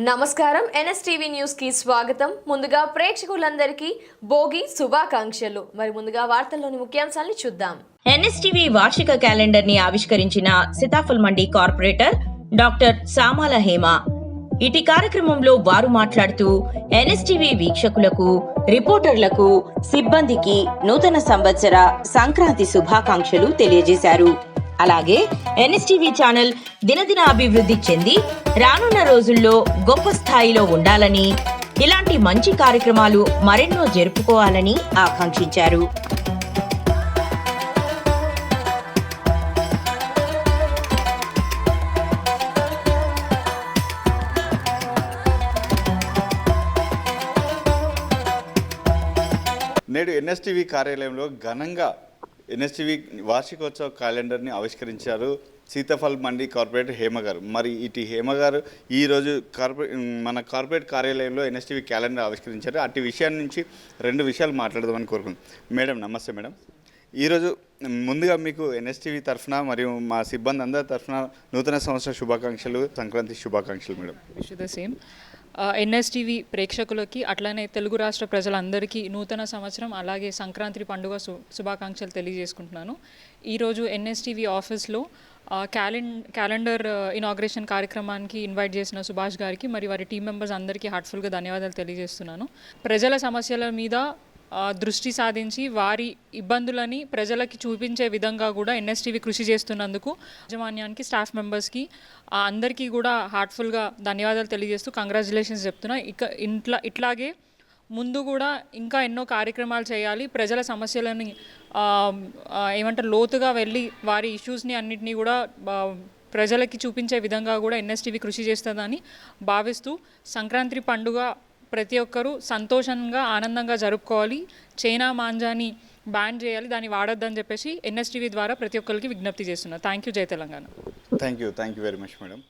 నమస్కారం. ఎన్ఎస్టీవీ న్యూస్కి స్వాగతం. ముందుగా ప్రేక్షకులందరికీ భోగి శుభాకాంక్షలు. మరి ముందుగా వార్తల్లోని ముఖ్యాంశాలను చూద్దాం. ఎన్ఎస్టీవీ వార్షిక క్యాలెండర్ని ఆవిష్కరించిన సీతాఫల్ మండి కార్పొరేటర్ డాక్టర్ సామాల హేమ. ఇటీ కార్యక్రమంలో వారు మాట్లాడుతూ ఎన్ఎస్టీవీ వీక్షకులకు రిపోర్టర్లకు సిబ్బందికి నూతన సంవత్సర సంక్రాంతి శుభాకాంక్షలు తెలియజేశారు. అలాగే ఎన్ఎస్టీవీ ఛానల్ దినదిన అభివృద్ధి చెంది రానున్న రోజుల్లో గొప్ప స్థాయిలో ఉండాలని ఇలాంటి మంచి కార్యక్రమాలు మరెన్నో జరుపుకోవాలని ఆకాంక్షించారు. నేడు ఎన్ఎస్టీవీ కార్యాలయంలో ఘనంగా ఎన్ఎస్టీవీ వార్షికోత్సవ క్యాలెండర్ని ఆవిష్కరించారు సీతాఫల్ మండి కార్పొరేటర్ హేమ గారు. మరి ఇటు హేమ గారు ఈరోజు కార్పొరేట్ మన కార్పొరేట్ కార్యాలయంలో ఎన్ఎస్టీవీ క్యాలెండర్ ఆవిష్కరించారు. అటు విషయాన్ని నుంచి రెండు విషయాలు మాట్లాడదామని కోరుకుంటున్నాం. మేడం నమస్తే మేడం. ఈరోజు ముందుగా మీకు ఎన్ఎస్టీవీ తరఫున మరియు మా సిబ్బంది అందరి తరఫున నూతన సంవత్సర శుభాకాంక్షలు సంక్రాంతి శుభాకాంక్షలు madam. Wish the same. NSTV ప్రేక్షకులకి అట్లానే తెలుగు రాష్ట్ర ప్రజలందరికీ నూతన సంవత్సరం అలాగే సంక్రాంతి పండుగ శు శుభాకాంక్షలు తెలియజేసుకుంటున్నాను. ఈరోజు ఎన్ఎస్టీవీ ఆఫీస్లో క్యాలెండ్ క్యాలెండర్ ఇనాగ్రేషన్ కార్యక్రమానికి ఇన్వైట్ చేసిన సుభాష్ గారికి మరి వారి టీం మెంబర్స్ అందరికీ హార్ట్ఫుల్గా ధన్యవాదాలు తెలియజేస్తున్నాను. ప్రజల సమస్యల మీద దృష్టి సాధించి వారి ఇబ్బందులని ప్రజలకి చూపించే విధంగా కూడా ఎన్ఎస్టీవీ కృషి చేస్తున్నందుకు యాజమాన్యానికి స్టాఫ్ మెంబర్స్కి అందరికీ కూడా హార్ట్ఫుల్గా ధన్యవాదాలు తెలియజేస్తూ కంగ్రాచులేషన్స్ చెప్తున్నా. ఇక ఇంట్లా ఇట్లాగే ముందు కూడా ఇంకా ఎన్నో కార్యక్రమాలు చేయాలి. ప్రజల సమస్యలని ఏమంటారు లోతుగా వెళ్ళి వారి ఇష్యూస్ని అన్నిటినీ కూడా ప్రజలకి చూపించే విధంగా కూడా ఎన్ఎస్టీవీ కృషి చేస్తుందని భావిస్తూ సంక్రాంతి పండుగ ప్రతి ఒక్కరూ సంతోషంగా ఆనందంగా జరుపుకోవాలి. చైనా మాంజాని బ్యాన్ చేయాలి దాన్ని వాడొద్దని చెప్పేసి ఎన్ఎస్టీవీ ద్వారా ప్రతి ఒక్కరికి విజ్ఞప్తి చేస్తున్నా. థ్యాంక్ యూ జై Telangana. Thank you thank you very much madam